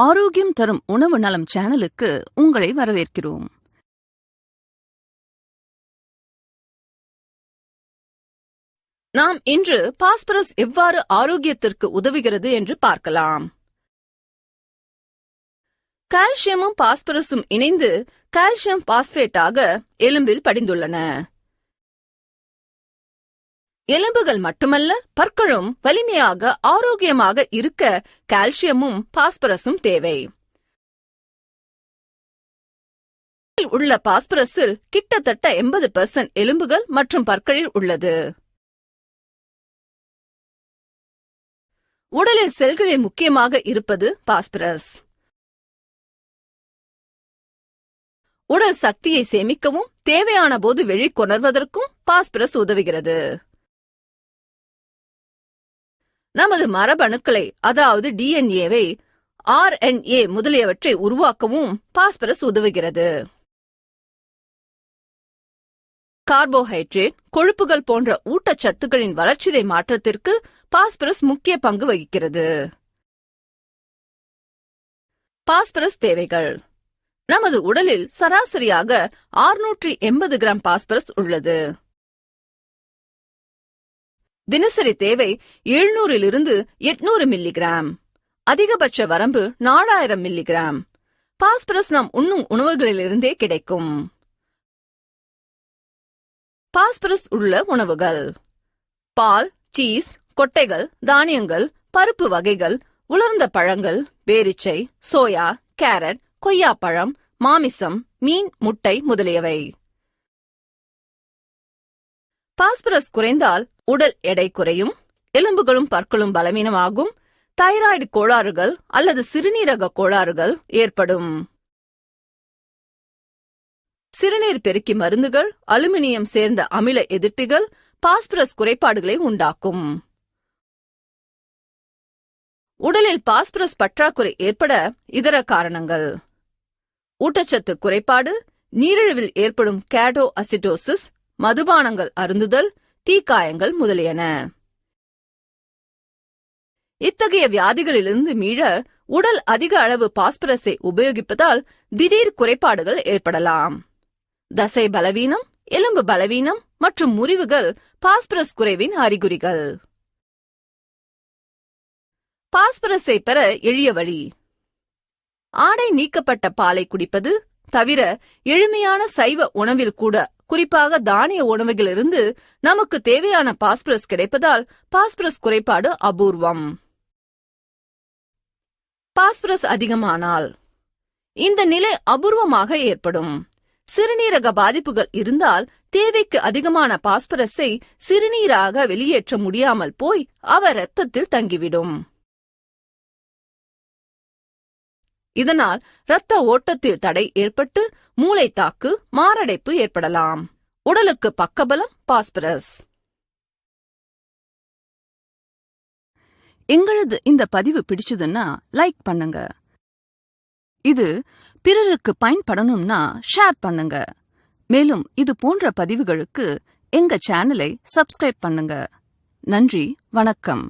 ஆரோக்கியம் தரும் உணவு நலம் சேனலுக்கு உங்களை வரவேற்கிறோம். நாம் இன்று பாஸ்பரஸ் எவ்வாறு ஆரோக்கியத்திற்கு உதவுகிறது என்று பார்க்கலாம். கால்சியமும் பாஸ்பரஸும் இணைந்து கால்சியம் பாஸ்பேட்டாக எலும்பில் படிந்துள்ளன. எலும்புகள் மட்டுமல்ல பற்களும் வலிமையாக ஆரோக்கியமாக இருக்க கால்சியமும் பாஸ்பரஸும் தேவை. உள்ள பாஸ்பரஸில் கிட்டத்தட்ட எண்பது பெர்சன்ட் எலும்புகள் மற்றும் பற்களில் உள்ளது. உடலில் செல்களில் முக்கியமாக இருப்பது பாஸ்பரஸ். உடல் சக்தியை சேமிக்கவும் தேவையான போது வெளிக்கொணர்வதற்கும் பாஸ்பரஸ் உதவுகிறது. நமது மரபணுக்களை அதாவது டிஎன்ஏவை ஆர்என்ஏ முதலியவற்றை உருவாக்கவும் பாஸ்பரஸ் உதவுகிறது. கார்போஹைட்ரேட் கொழுப்புகள் போன்ற ஊட்டச்சத்துக்களின் வளர்ச்சிதை மாற்றத்திற்கு பாஸ்பரஸ் முக்கிய பங்கு வகிக்கிறது. பாஸ்பரஸ் தேவைகள். நமது உடலில் சராசரியாக ஆறுநூற்றி எண்பது கிராம் பாஸ்பரஸ் உள்ளது. தினசரி தேவை எழுநூறிலிருந்து எட்நூறு மில்லிகிராம் அதிகபட்ச வரம்பு நாலாயிரம் மில்லிகிராம் பாஸ்பரஸ் நாம் உண்ணும் உணவுகளிலிருந்தே கிடைக்கும். பாஸ்பரஸ் உள்ள உணவுகள். பால் சீஸ் கொட்டைகள் தானியங்கள் பருப்பு வகைகள் உலர்ந்த பழங்கள் பேரிச்சை சோயா கேரட் கொய்யாப்பழம் மாமிசம் மீன் முட்டை முதலியவை. பாஸ்பரஸ் குறைந்தால் உடல் எடை குறையும் எலும்புகளும் பற்களும் பலவீனமாகும் தைராய்டு கோளாறுகள் அல்லது சிறுநீரக கோளாறுகள் ஏற்படும். சிறுநீர் பெருக்கி மருந்துகள் அலுமினியம் சேர்ந்த அமில எதிர்ப்பிகள் பாஸ்பரஸ் குறைபாடுகளை உண்டாக்கும். உடலில் பாஸ்பரஸ் பற்றாக்குறை ஏற்பட இதர காரணங்கள். ஊட்டச்சத்து குறைபாடு நீரிழிவில் ஏற்படும் கேடோ அசிடோசிஸ் மதுபானங்கள் அருந்துதல் தீக்காயங்கள் முதலியன. இத்தகைய வியாதிகளிலிருந்து மீள உடல் அதிக அளவு பாஸ்பரஸை உபயோகிப்பதால் திடீர் குறைபாடுகள் ஏற்படலாம். தசை பலவீனம் எலும்பு பலவீனம் மற்றும் முறிவுகள் பாஸ்பரஸ் குறைவின் அறிகுறிகள். பாஸ்பரஸை பெற எளிய வழி. ஆடை நீக்கப்பட்ட பாலை குடிப்பது தவிர எளிமையான சைவ உணவில் கூட குறிப்பாக தானிய உணவுகளிலிருந்து நமக்கு தேவையான பாஸ்பரஸ் கிடைப்பதால் பாஸ்பரஸ் குறைபாடு அபூர்வம். பாஸ்பரஸ் அதிகமானால் இந்த நிலை அபூர்வமாக ஏற்படும். சிறுநீரக பாதிப்புகள் இருந்தால் தேவைக்கு அதிகமான பாஸ்பரஸை சிறுநீராக வெளியேற்ற முடியாமல் போய் அவ இரத்தத்தில் தங்கிவிடும். இதனால் இரத்த ஓட்டத்தில் தடை ஏற்பட்டு மூளை தாக்கு மாரடைப்பு ஏற்படலாம். உடலுக்கு பக்கபலம் பாஸ்பரஸ். எங்களது இந்த பதிவு பிடிச்சதுன்னா லைக் பண்ணுங்க. இது பிறருக்கு பயன்படணும்னா ஷேர் பண்ணுங்க. மேலும் இது போன்ற பதிவுகளுக்கு எங்க சேனலை சப்ஸ்கிரைப் பண்ணுங்க. நன்றி வணக்கம்.